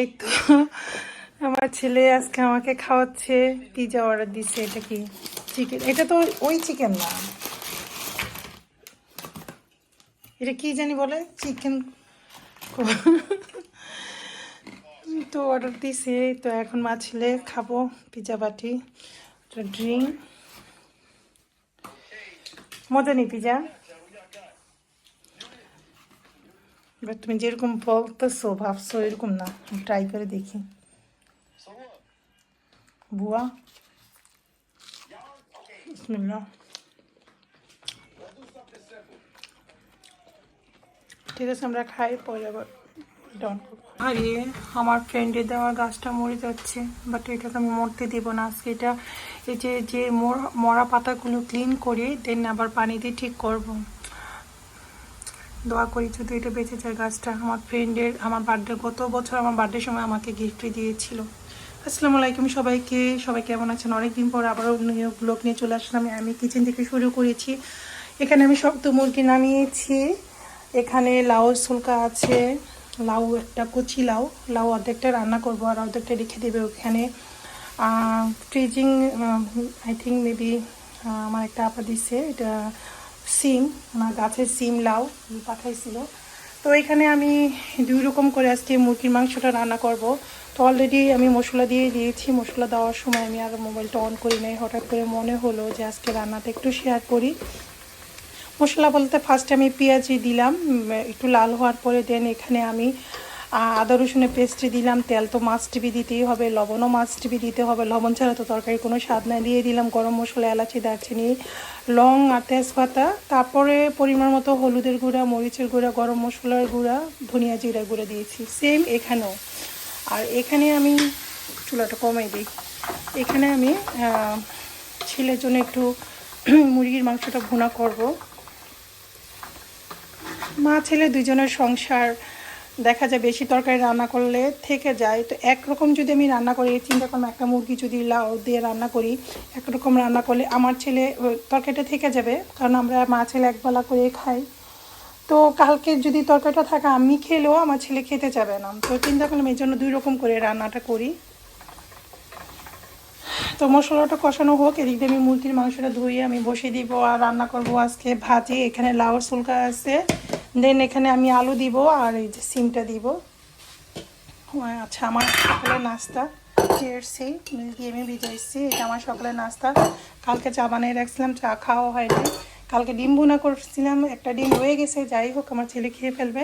এই তো, আমার ছেলে আজকে আমাকে খাওয়াচ্ছে পিজা অর্ডার দিচ্ছে, এটা কি চিকেন এটা তো ওই চিকেন না। এটা কি জানি বলে? চিকেন তো অর্ডার দিছে, তো এখন মা ছেলে খাব পিজা বাটি ড্রিঙ্ক মজা নেই পিজা এবার তুমি যেরকম বলতেছো, ভাবছ এরকম না। ট্রাই করে দেখি। বুয়া। বিসমিল্লাহ। ঠিক আছে, আমরা খাই, পরে আবার ডাউন করব। আরে, আমার ফ্রেন্ডের দেওয়া গাছটা মরে যাচ্ছে বাট এটাকে আমি মরতে দিব না। আজকে এটা, এই যে যে মরা পাতাগুলো ক্লিন করে দেন আবার পানি দিয়ে ঠিক করব। দোয়া করি যদি এটা বেঁচে যায় গাছটা। আমার ফ্রেন্ডের আমার বার্থডে গত বছর আমার বার্থডের সময় আমাকে গিফট দিয়েছিল। আসসালামু আলাইকুম সবাইকে, সবাই কেমন আছেন? অনেকদিন পর আবারও ব্লগ নিয়ে চলে আসলাম। আমি কিচেন থেকে শুরু করেছি। এখানে আমি শক্ত মুরগি নামিয়েছি। এখানে লাউ সুলকা আছে। লাউ একটা কচি লাউ। লাউ অর্ধেকটা রান্না করব আর অর্ধেকটা রেখে দেবে ওখানে। ফ্রিজিং আই থিঙ্ক মেবি আমার একটা আপা দিচ্ছে এটা সিম আমার গাছের সিম লাউ পাঠাইছিল। তো এখানে আমি দুই রকম করে আজকে মুরগির মাংসটা রান্না করব। তো অলরেডি আমি মশলা দিয়ে দিয়েছি। মশলা দেওয়ার সময় আমি আর মোবাইলটা অন করি নাই। হঠাৎ করে মনে হলো যে আজকে রান্নাটা একটু শেয়ার করি। মশলা বলতে ফার্স্টে আমি পেঁয়াজি দিলাম একটু লাল হওয়ার পরে দেন এখানে আমি আদা, রসুনের পেস্ট দিলাম, তেল তো মাছ টিভি দিতেই হবে, লবণও মাছ টিভি দিতে হবে, লবণ ছাড়া তো তরকারি কোনো স্বাদ না দিয়ে দিলাম গরম মশলা, এলাচি, দারচিনি, লং আর তেজপাতা, তারপরে পরিমাণ মতো হলুদের গুঁড়া, মরিচের গুঁড়া, গরম মশলার গুঁড়া, ধনিয়া জিরা গুঁড়া দিয়েছি সেম এখানেও। আর এখানে আমি, চুলাটা কমাই দিই, এখানে আমি ছেলের জন্য একটু মুরগির মাংসটা ভুনা করব। মা, ছেলে দুজনের সংসার দেখা যায় বেশি তরকারি রান্না করলে থেকে যায়। তো একরকম যদি আমি রান্না করি, চিন্তা করলাম একটা মুরগি যদি লাউ দিয়ে রান্না করি, একরকম রান্না করলে আমার ছেলে তরকারিটা থেকে যাবে। কারণ আমরা মা ছেলে একবেলা করে খাই। তো কালকে যদি তরকারিটা থাকে, আমি খেলেও আমার ছেলে খেতে যাবে না। তো চিন্তা করলাম এই জন্য দুই রকম করে রান্নাটা করি। তো মশলাটা কষানো হোক, এদিক দিয়ে আমি মুরগির মাংসটা ধুয়ে আমি বসিয়ে দিব, আর রান্না করব আজকে ভাজি। এখানে লাউর সুলকা আছে। দেন এখানে আমি আলু দিব আর এই যে সিমটা দিব। আচ্ছা আমার সকালের নাস্তা চেয়ারসি মিল দিয়ে আমি ভিজাইছি। এটা আমার সকালের নাস্তা। কালকে চা বানিয়ে রাখছিলাম, চা খাওয়া হয়নি। কালকে ডিম ভুনা করছিলাম, একটা ডিম রয়ে গেছে, যাই হোক, আমার ছেলে খেয়ে ফেলবে।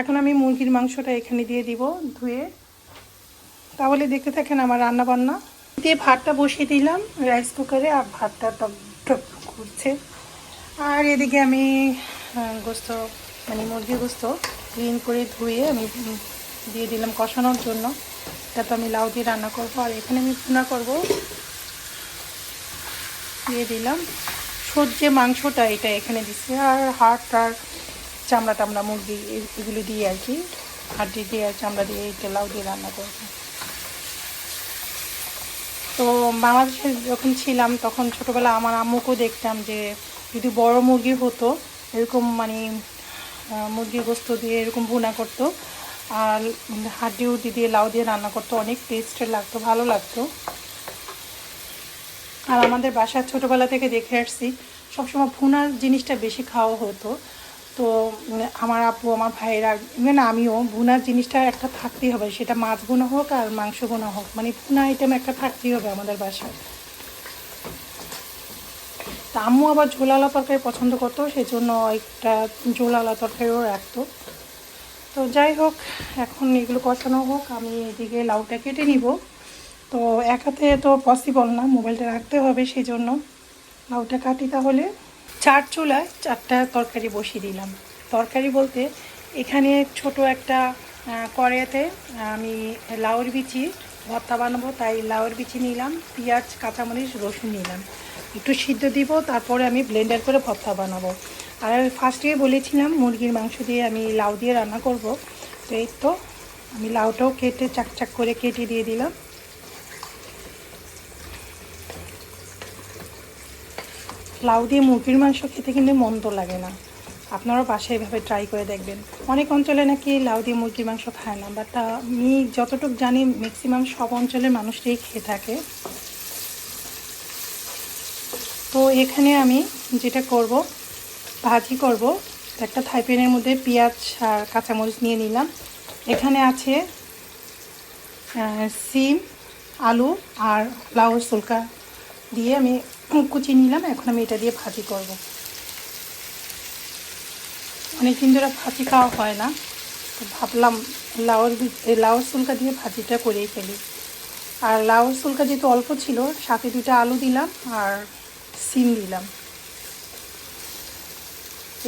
এখন আমি মুরগির মাংসটা এখানে দিয়ে দিব ধুয়ে। তাহলে দেখতে থাকেন আমার রান্না বান্না দিয়ে ভাতটা বসিয়ে দিলাম রাইস কুকারে আর ভাতটা টক টক করছে। আর এদিকে আমি গোস্ত মানে মুরগির গোস্ত ক্লিন করে ধুয়ে আমি দিয়ে দিলাম কষানোর জন্য। এটা তো আমি লাউ দিয়ে রান্না করব। আর এখানে আমি ভুনা করব। দিয়ে দিলাম সর্ষে মাংসটা এটা এখানে দিচ্ছি আর হাড় আর চামড়া টামড়া মুরগি এগুলো দিয়ে আর কি। হাড্ডি দিয়ে আর চামড়া দিয়ে এটা লাউ দিয়ে রান্না করব। তো বাংলাদেশে যখন ছিলাম, তখন ছোটোবেলা আমার আম্মুকেও দেখতাম যে যদি বড় মুরগি হতো, এরকম মানে মুরগির গোস্ত দিয়ে এরকম ভুনা করতো। আর হাড্ডি উড্ডি দিয়ে লাউ দিয়ে রান্না করতো, অনেক টেস্ট লাগতো, ভালো লাগতো। আর আমাদের বাসার ছোটোবেলা থেকে দেখে আসছি, সবসময় ভুনার জিনিসটা বেশি খাওয়া হতো। তো আমার আপু, আমার ভাইয়েরা ইভেন আমিও, ভুনার জিনিসটা একটা থাকতেই হবে। সেটা মাছ ভুনা হোক আর মাংস ভুনা হোক মানে ভুনা আইটেম একটা থাকতেই হবে আমাদের বাসায়। তা আম্মু আবার ঝোলালা তরকারি পছন্দ করতো সেই জন্য একটা ঝোলালা তরকারিও রাখতো। তো যাই হোক, এখন এগুলো কষানো হোক, আমি এদিকে লাউটা কেটে নিব। তো এক হাতে তো পসিবল না, মোবাইলটা রাখতে হবে সেই জন্য লাউটা কাটি তাহলে চার চুলায় চারটা তরকারি বসিয়ে দিলাম। তরকারি বলতে এখানে ছোট একটা কড়াইতে আমি লাউর বিচি, ভর্তা বানাবো, তাই লাউর বিচি নিলাম, পেঁয়াজ, কাঁচামরিচ, রসুন নিলাম। একটু সিদ্ধ দিব, তারপরে আমি ব্লেন্ডার করে ভর্তা বানাবো। আর আমি ফার্স্টে বলেছিলাম, মুরগির মাংস দিয়ে আমি লাউ দিয়ে রান্না করব। তো এই তো, আমি লাউটাও কেটে চাক চাক করে কেটে দিয়ে দিলাম। লাউ দিয়ে মুরগির মাংস খেতে কিন্তু মন্দ লাগে না। আপনারাও বাসায় এভাবে ট্রাই করে দেখবেন। অনেক অঞ্চলে নাকি লাউ দিয়ে মুরগির মাংস খায় না বাট আমি যতটুকু জানি ম্যাক্সিমাম সব অঞ্চলের মানুষটাই খেয়ে থাকে। তো এখানে আমি যেটা করব, ভাজি করব। একটা থাই প্যানের মধ্যে পেঁয়াজ আর কাঁচামরিচ নিয়ে নিলাম। এখানে আছে সিম, আলু আর লাউর সুলকা দিয়ে আমি কুচি নিলাম। এখন আমি এটা দিয়ে ভাজি করব। অনেক দিন ধরে ভাজি খাওয়া হয় না, তো ভাবলাম লাউর লাউর সুলকা দিয়ে ভাজিটা করেই ফেলি। আর লাউর সুলকা যেহেতু অল্প ছিল, সাথে দুটো আলু দিলাম আর সিম দিলাম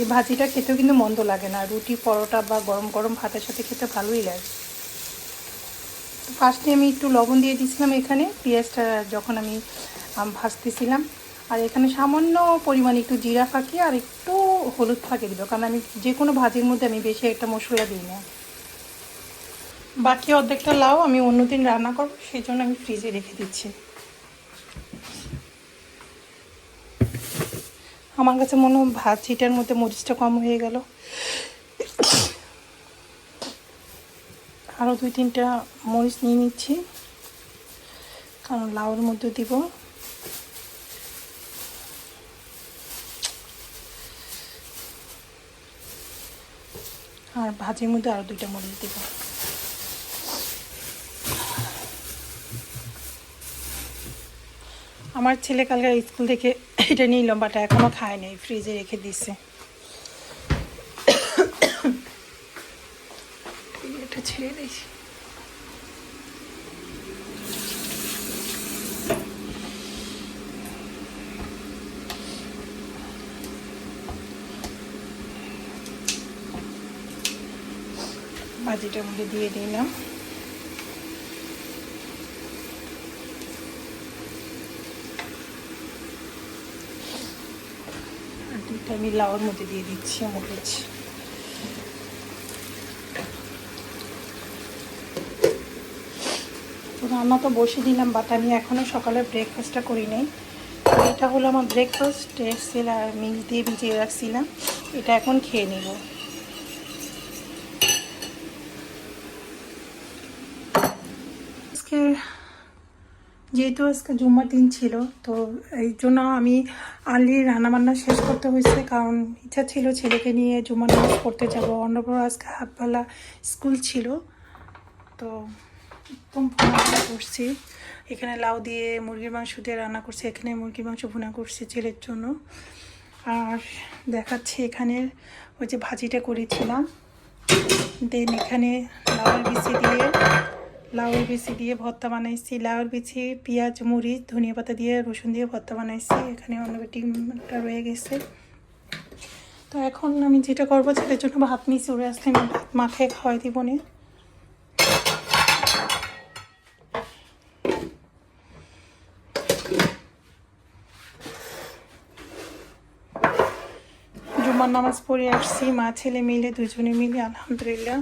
এই ভাজিটা খেতেও কিন্তু মন্দ লাগে না। রুটি পরোটা বা গরম গরম ভাতের সাথে খেতে ভালোই লাগে। ফার্স্টে আমি একটু লবণ দিয়ে দিয়েছিলাম এখানে। পেঁয়াজটা যখন আমি আম, ভাজতেছিলাম। আর এখানে সামান্য পরিমাণ একটু জিরা ফাঁকি আর একটু হলুদ ফাঁকি দিব। কারণ আমি যে কোনো ভাজির মধ্যে আমি বেশি একটা মশলা দিই না। বাকি অর্ধেকটা লাউ আমি অন্যদিন রান্না করব সেই জন্য আমি ফ্রিজে রেখে দিচ্ছি। আমার কাছে মনে হয় ভাজিটার মধ্যে মরিচটা কম হয়ে গেল। আরও দুই তিনটা মরিচ নিয়ে নিচ্ছি। কারণ লাউর মধ্যে দিব। আর ভাজির মধ্যে আরও দুইটা মরিচ দিব। আমার ছেলে কালকে স্কুল থেকে এটা নিল বাট এখনও খায় নাই, ফ্রিজে রেখে দিছে এটা ছেড়ে দিয়েছি। ভাজিটার মধ্যে দিয়ে দিলাম। দুটো আমি লাউর মধ্যে দিয়ে দিচ্ছি মরিচ রান্না তো বসে দিলাম বাট আমি এখনও সকালে ব্রেকফাস্টটা করি নাই এটা হলো আমার ব্রেকফাস্ট আর মিক্স দিয়ে ভিজিয়ে রাখছিলাম। এটা এখন খেয়ে নেব আজকে যেহেতু আজকে জুম্মার দিন ছিল, তো এই জন্য আমি আর্লি রান্নাবান্না শেষ করতে হয়েছে। কারণ ইচ্ছা ছিল ছেলেকে নিয়ে জুম্মার নামাজ পড়তে যাব। অন্যপুর আজকে হাতবেলা স্কুল ছিল। তো একদম ভুনা করছি। এখানে লাউ দিয়ে মুরগির মাংস দিয়ে রান্না করছি। এখানে মুরগির মাংস ভুনা করছি ছেলের জন্য। আর দেখাচ্ছি এখানে ওই যে ভাজিটা করেছিলাম। দেন এখানে লাউয়ের বিচি দিয়ে লাউয়ের বিচি দিয়ে ভর্তা বানাইছি। লাউয়ের বিচি, পেঁয়াজ, মরিচ, ধনিয়া পাতা দিয়ে রসুন দিয়ে ভর্তা বানাইছি। এখানে অন্য ডিমটা রয়ে গেছে। তো এখন আমি যেটা করব, ছেলের জন্য ভাত নিয়েছি। উড়ে আসতে আমি ভাত মাখায় খাওয়াই দিব না। নামাজ পড়ে আসছি। মা, ছেলে মিলে, দুজনে মিলে, আলহামদুলিল্লাহ।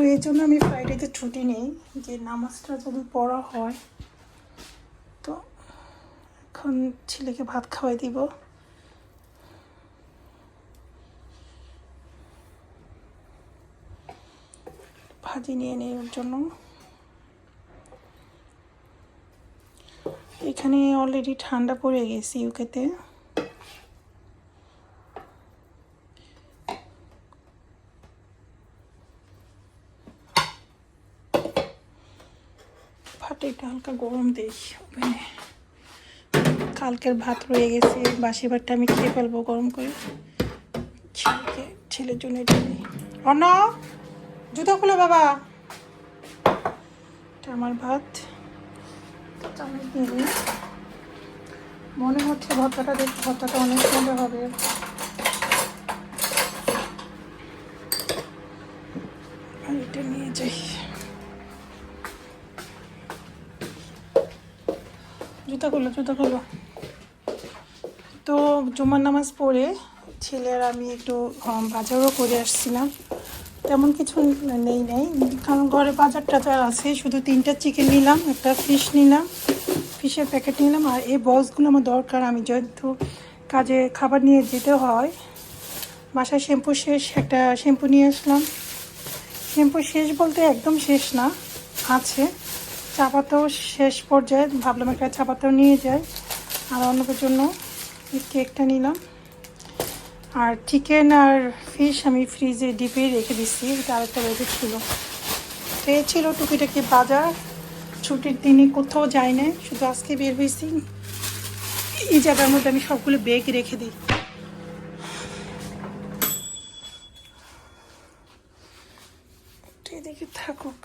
তো এই জন্য আমি ফ্রাইডেতে ছুটি নেই, যে নামাজটা যদি পড়া হয়, তো এখন ছেলেকে ভাত খাওয়াই দিব। ভাজি নিয়ে নেই ওর জন্য। এখানে অলরেডি ঠান্ডা পড়ে গেছে ইউকেতে ভাতটা একটু হালকা গরম দিই। ওভেনে কালকের ভাত রয়ে গেছে, বাসি ভাতটা আমি খেয়ে ফেলব গরম করে। ছেলেকে, ছেলের জন্য এটা নিই অন্য জুতো খুলো বাবা। এটা আমার ভাত। দিই। মনে হচ্ছে ভর্তাটা দেখে ভর্তাটা অনেক সুন্দর হবে। আর এটা নিয়ে যাই। খুলো জুতা খুলো তো জুমার নামাজ পড়ে ছেলের আমি একটু বাজারও করে আসছিলাম। তেমন কিছু নেই নেই। কারণ ঘরে বাজার টাজার আছে, শুধু তিনটা চিকেন নিলাম, একটা ফিশ নিলাম ফিশের প্যাকেট নিলাম, আর এই বক্সগুলো আমার দরকার। আমি যেহেতু কাজে খাবার নিয়ে যেতে হয়, বাসায় শ্যাম্পু শেষ, একটা শ্যাম্পু নিয়ে আসলাম। শ্যাম্পু শেষ বলতে একদম শেষ না, আছে। চা পাতাও শেষ পর্যায়ে ভাবলাম একটা চাপাতেও নিয়ে যাই। আর অন্যদের জন্য কেকটা নিলাম। আর চিকেন আর ফিশ আমি ফ্রিজে ডিপে রেখে দিচ্ছি। এটা আরেকটা রোদে ছিল। তো এই ছিল টুকিটাকি বাজার। ছুটির দিনে কোথাও যাই না শুধু আজকে বের হয়েছি। এই জায়গার মধ্যে আমি সবগুলো বেগ রেখে দিই। থাকুক।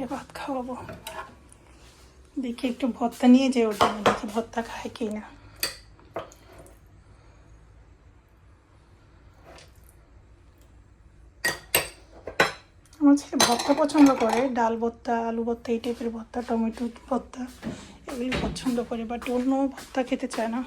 ছেলেকে ভাত খাওয়াবো। দেখি একটু ভর্তা নিয়ে ওর জন্য দেখি ভর্তা খায় কি না আমার ছেলে ভর্তা পছন্দ করে, ডাল ভর্তা, আলু ভর্তা, এই টাইপের ভর্তা, টমেটো ভর্তা, এগুলি পছন্দ করে বাট অন্য ভর্তা খেতে চায় না।